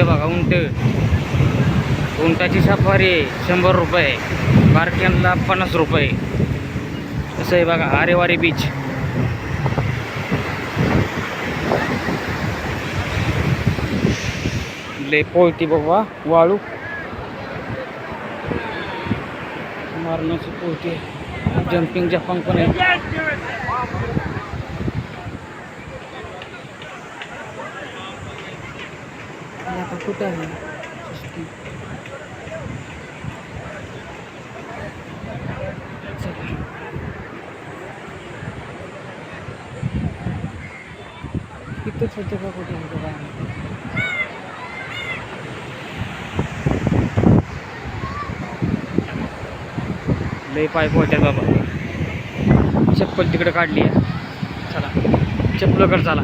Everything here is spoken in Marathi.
उंट बघा उंट. उंटाची सफारी शंभर रुपये. पार्किंगला पन्नास रुपये. असं आहे बघा आरेवारी बीच लय पोळती बाबा वाळू. मारण्याची पोळती. जम्पिंग जपांग पण आहे. आता कुठं आहे सुस्ती. चला. इथंच होते का कुठे होते काय माहिती. लय पाय पोहत्यात बाबा चप्पल तिकडे काढली आहे चला चप्पलकडे चला